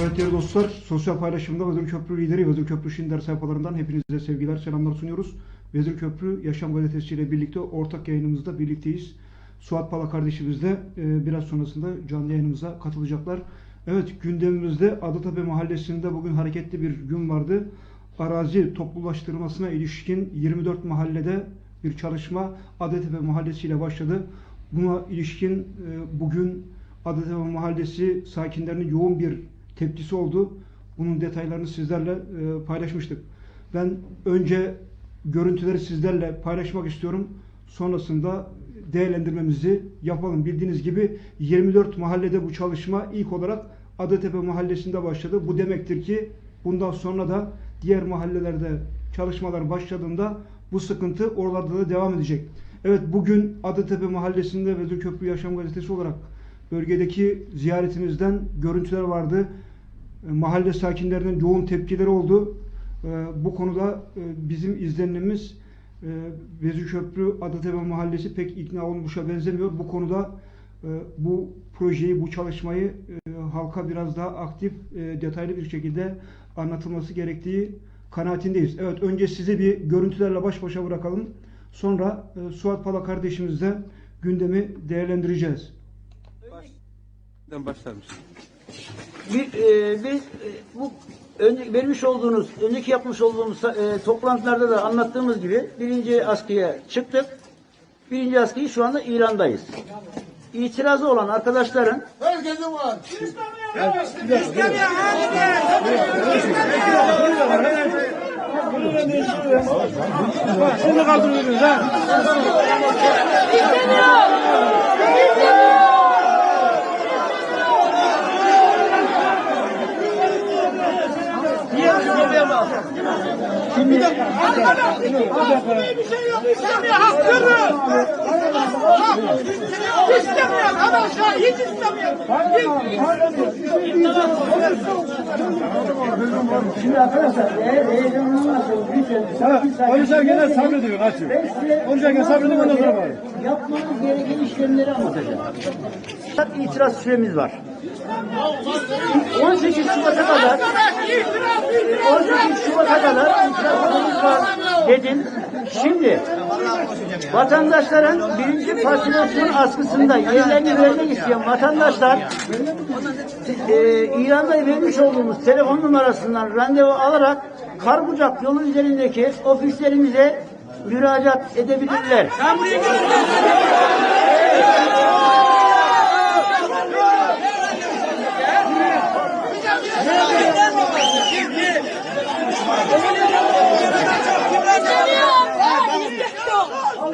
Evet değerli dostlar, sosyal paylaşımda Vezir Köprü lideri Vezir Köprü Şinder sayfalarından hepinize sevgiler, selamlar sunuyoruz. Vezir Köprü Yaşam Gazetesi ile birlikte ortak yayınımızda birlikteyiz. Suat Pala kardeşimiz de e, biraz sonrasında canlı yayınımıza katılacaklar. Evet gündemimizde Adatepe Mahallesi'nde bugün hareketli bir gün vardı. Arazi toplulaştırmasına ilişkin 24 mahallede bir çalışma Adatepe Mahallesi ile başladı. Buna ilişkin e, bugün Adatepe Mahallesi sakinlerinin yoğun bir tepkisi oldu. Bunun detaylarını sizlerle e, paylaşmıştık. Ben önce görüntüleri sizlerle paylaşmak istiyorum. Sonrasında değerlendirmemizi yapalım. Bildiğiniz gibi 24 mahallede bu çalışma ilk olarak Adatepe Mahallesi'nde başladı. Bu demektir ki bundan sonra da diğer mahallelerde çalışmalar başladığında bu sıkıntı oralarda da devam edecek. Evet bugün Adatepe Mahallesi'nde Vezir Köprü Yaşam Gazetesi olarak bölgedeki ziyaretimizden görüntüler vardı. E, Mahalle sakinlerinin yoğun tepkileri oldu. E, Bu konuda e, bizim izlenimimiz Vezir Köprü Adatepe Mahallesi pek ikna olmuşa benzemiyor. Bu konuda bu projeyi, bu çalışmayı halka biraz daha aktif, detaylı bir şekilde anlatılması gerektiği kanaatindeyiz. Evet, önce sizi bir görüntülerle baş başa bırakalım. Sonra Suat Pala kardeşimizle gündemi değerlendireceğiz. Ben başlar? Bir, e, biz e, bu önce vermiş olduğunuz, önceki yapmış olduğumuz e, toplantılarda da anlattığımız gibi birinci askıya çıktık. Birinci askıyı şu anda ilandayız. İtirazı olan arkadaşların Herkesin var. Şimdi kaldırıyoruz ha. Bir şey yok. İstemiyor hakkını. İstemiyor. Arkadaşlar hiç istemiyor. Şimdi arkadaşlar eğer sakin. Konuşarken de sabrediyor kaçıyor. Size Konuşarken sabrediyor ondan sonra bağırıyor. yapmanız gereken işlemleri anlatacağım. İtiraz süremiz var. 18 Şubat'a kadar 18 Şubat'a kadar süremiz var dedim. Şimdi vatandaşların birinci partinasyon askısında yerlerini vermek isteyen vatandaşlar e, ilanda vermiş olduğumuz telefon numarasından randevu alarak Karbucak yolu üzerindeki ofislerimize müracaat edebilirler. Randevuman veriyorum.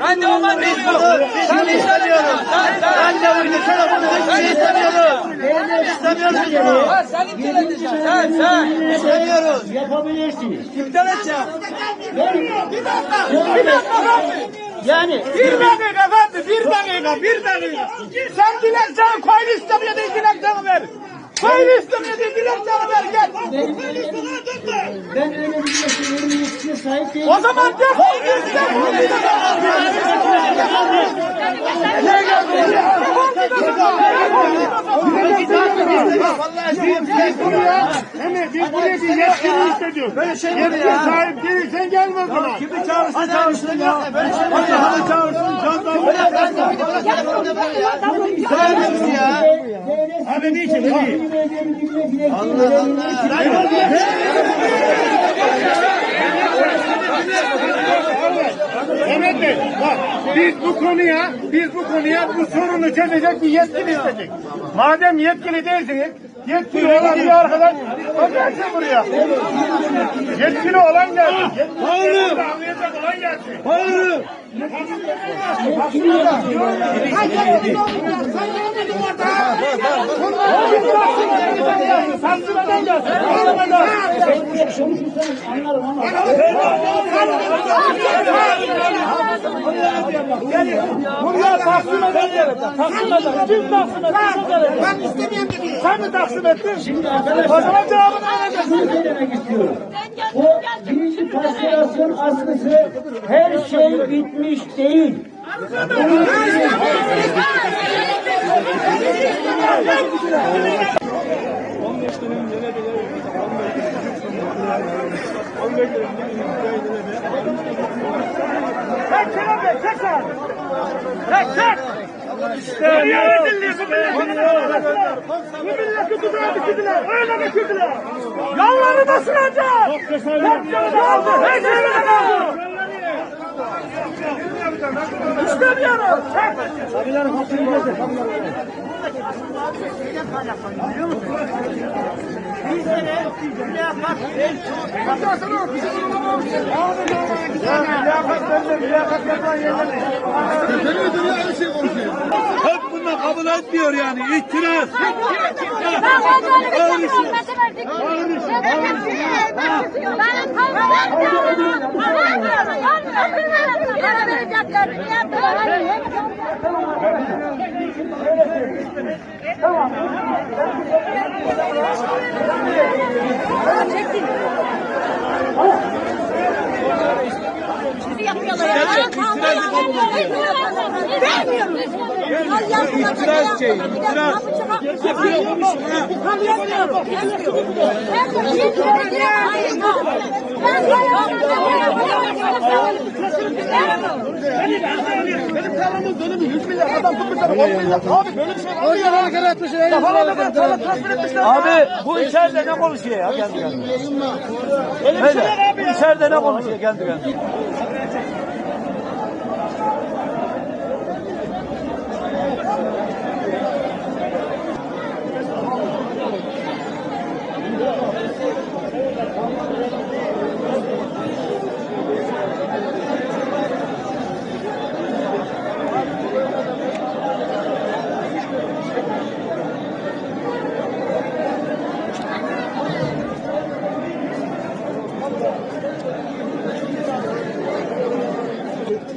Ben istemiyorum. Randevuyu telefonu hiçbir şey istemiyorum. İstemiyorum seni. Sen iptal edeceksin. Sen sen. İstemiyoruz. Yapabilirsiniz. İptal edeceğim. Bir dakika. Bir dakika. Yani Bir dakika efendim. Bir dakika. Bir dakika. Sen dilekçeni koy listeme de dilekçeni ver. Koy listeme de dilekçeni ver gel. ben öyle bir yetkinin yetkisine sahip değilim. O zaman defol git. Hemen biz buraya bir yetkili istediyoruz. Böyle şey mi Yetki ya? sahip değilsen gelme zaman. Kimi çağırsın çağırsın ya. Ya? Hadi çağırsın jandarma. Böyle ya. Abi niçin? Hadi. Allah Allah. Mehmet Bey bak biz bu konuya biz bu konuya bu sorunu çözecek bir yetkili istedik. Madem yetkili değilsiniz yetkili olan bir arkadaş gelsin buraya. Yetkili olan gelsin. Anlayacak olan gelsin. Hayır. Sansürden gelsin. Buraya taksim eden devletler. Taksim eden. Kim taksim etti? Sen. Ben istemeyeyim dedi. Sen mi taksim ettin? O zaman cevabını vereceğiz. Ne demek istiyorum? O birinci kastiyasyon askısı her şey bitmiş değil. Anlaştığım yere bile 15 yıl önce 15 yıl önce sen. Çek çek. Dünya rezilliği bu milleti. Bu milleti tuzağa düşürdüler. Öyle düşürdüler. Yolları da süreceğiz. Hepsini de aldı. Hepsini de aldı. İstemiyoruz. Çek. Bizlere mülakat Hep bunlar kabul etmiyor yani. İtiraz. Ben vatanı bir hizmeti verdik. Ben kabul etmiyorum. Yine verecekler. Niye yapıyorlar ya. İtiraz şey, itiraz. Benim tarlamın dönümü 100 milyar adam tutmuşlar 10 milyar. Abi böyle böyle bu içeride ne konuşuyor ya kendi kendine? Öyle bir var abi ya. İçeride ne konuşuyor kendi kendine?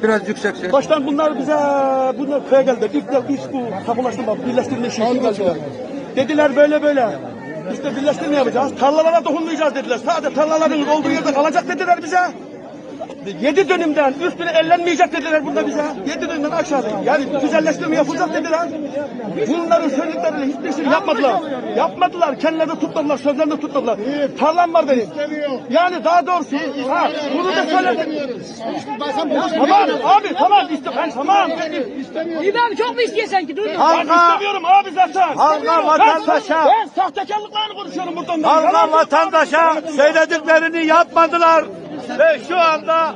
Biraz yüksek ses. Baştan bunlar bize bunlar köye geldi. İlk iş bu tapulaştırma, birleştirme işi için geldiler. Dediler böyle böyle. İşte birleştirme yapacağız. Tarlalara dokunmayacağız dediler. Sadece tarlaların olduğu yerde kalacak dediler bize. Yedi dönümden üstüne ellenmeyecek dediler burada bize. Yedi dönümden aşağıda. Yani güzelleştirme yapılacak dediler. Bunların söyledikleriyle hiçbir şey yapmadılar. Yapmadılar. Kendilerini tutmadılar. Sözlerini tutmadılar. Tarlam var benim. Yani daha doğrusu ha, bunu da söyledim. Tamam abi tamam işte ben tamam. İbrahim çok mu istiyorsun ki? Dur. Ben istemiyorum abi zaten. halka, vatandaşa, Ben sahtekarlıklarını konuşuyorum buradan. halka, vatandaşa söylediklerini yapmadılar. Ve şu anda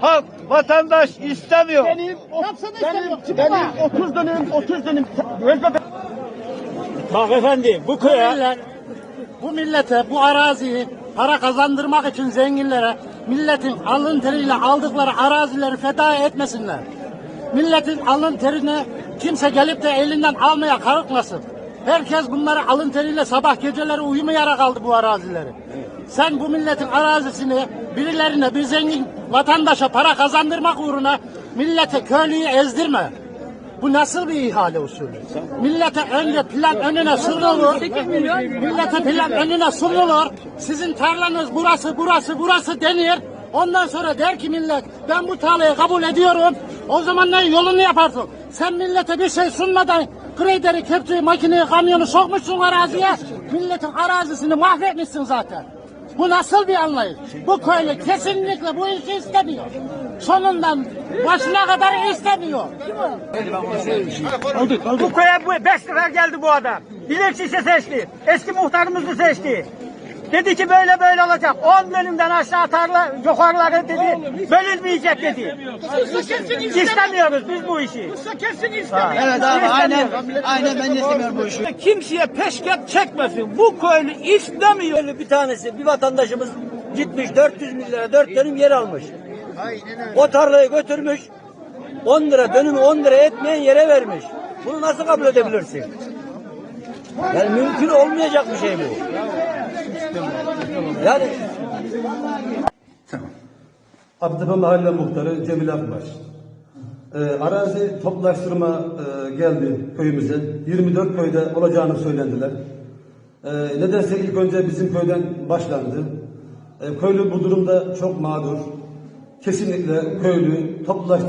halk, vatandaş istemiyor. Benim, benim, benim 30 dönüm, 30 dönüm. Bak efendi bu köye millet, bu millete, bu araziyi para kazandırmak için zenginlere milletin alın teriyle aldıkları arazileri feda etmesinler. Milletin alın terini kimse gelip de elinden almaya kalkmasın. Herkes bunları alın teriyle sabah geceleri uyumayarak aldı bu arazileri. Sen bu milletin arazisini birilerine, bir zengin vatandaşa para kazandırmak uğruna millete köylüyü ezdirme. Bu nasıl bir ihale usulü? Millete önce plan önüne sunulur. Millete plan önüne sunulur. Sizin tarlanız burası, burası, burası denir. Ondan sonra der ki millet ben bu tarlayı kabul ediyorum. O zaman ne yolunu yaparsın? Sen millete bir şey sunmadan graderi, kepçeyi, makineyi, kamyonu sokmuşsun araziye. Milletin arazisini mahvetmişsin zaten. Bu nasıl bir anlayış? Bu köylü kesinlikle bu işi istemiyor. Sonundan başına kadar istemiyor. bu köye bu beş sefer geldi bu adam. Bilirkişi seçti. Eski muhtarımızı seçti. Dedi ki böyle böyle olacak. 10 bölümden aşağı tarla yukarıları dedi bölünmeyecek dedi. İstemiyoruz biz bu işi. Evet abi aynen, aynen ben de istemiyorum bu işi. Kimseye peşket çekmesin. Bu köylü istemiyor. Böyle bir tanesi bir vatandaşımız gitmiş 400 bin lira 4 dönüm yer almış. O tarlayı götürmüş 10 lira dönümü 10 lira etmeyen yere vermiş. Bunu nasıl kabul edebilirsin? Yani mümkün olmayacak bir şey bu. Yani Abdüfe Mahalle Muhtarı Cemil Akbaş. Ee, arazi toplaştırma e, geldi köyümüze. 24 köyde olacağını söylediler. Ee, nedense ilk önce bizim köyden başlandı. Ee, köylü bu durumda çok mağdur. Kesinlikle köylü toplaştırma